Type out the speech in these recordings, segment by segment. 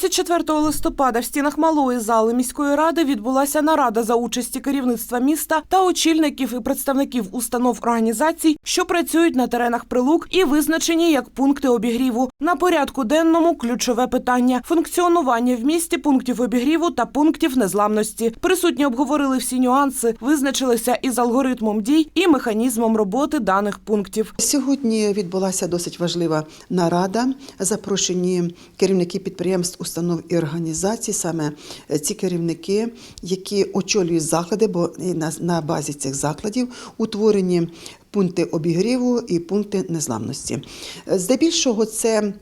24 листопада в стінах малої зали міської ради відбулася нарада за участі керівництва міста та очільників і представників установ організацій, що працюють на теренах прилук і визначені як пункти обігріву. На порядку денному ключове питання функціонування в місті пунктів обігріву та пунктів незламності. Присутні обговорили всі нюанси, визначилися із алгоритмом дій і механізмом роботи даних пунктів. Сьогодні відбулася досить важлива нарада. Запрошені керівники підприємств, установ і організацій, саме е, ці керівники, які очолюють заклади, бо на, базі цих закладів утворені пункти обігріву і пункти незламності. Е, Здебільшого це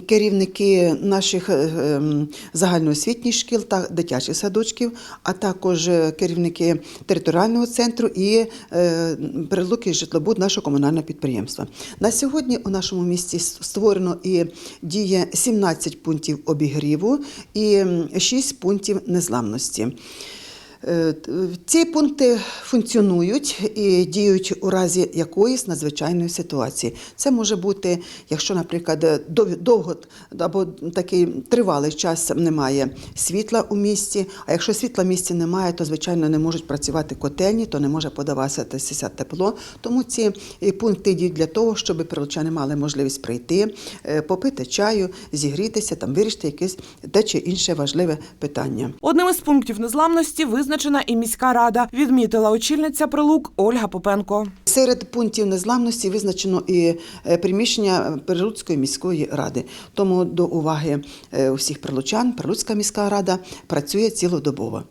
керівники наших е, ем, загальноосвітніх шкіл та дитячих садочків, а також е, керівники територіального центру і е, прилуки житлобуд нашого комунального підприємства. На сьогодні у нашому місті створено і діє 17 пунктів обігріву і 6 пунктів незламності. Е, Ці пункти функціонують і діють у разі якоїсь надзвичайної ситуації. Це може бути, якщо, наприклад, дов- довго або такий тривалий час немає світла у місті. А якщо світла в місті немає, то звичайно не можуть працювати котельні, то не може подаватися тепло. Тому ці е, пункти діють для того, щоб прилучани мали можливість прийти, е, попити чаю, зігрітися, там вирішити якесь те чи інше важливе питання. Одним із пунктів незламності визначена і міська рада, відмітила очільниця прилук Ольга Попенко. Серед пунктів незламності визначено і е, приміщення Прилуцької міської ради. Тому до уваги е, усіх прилучан Прилуцька міська рада працює цілодобово.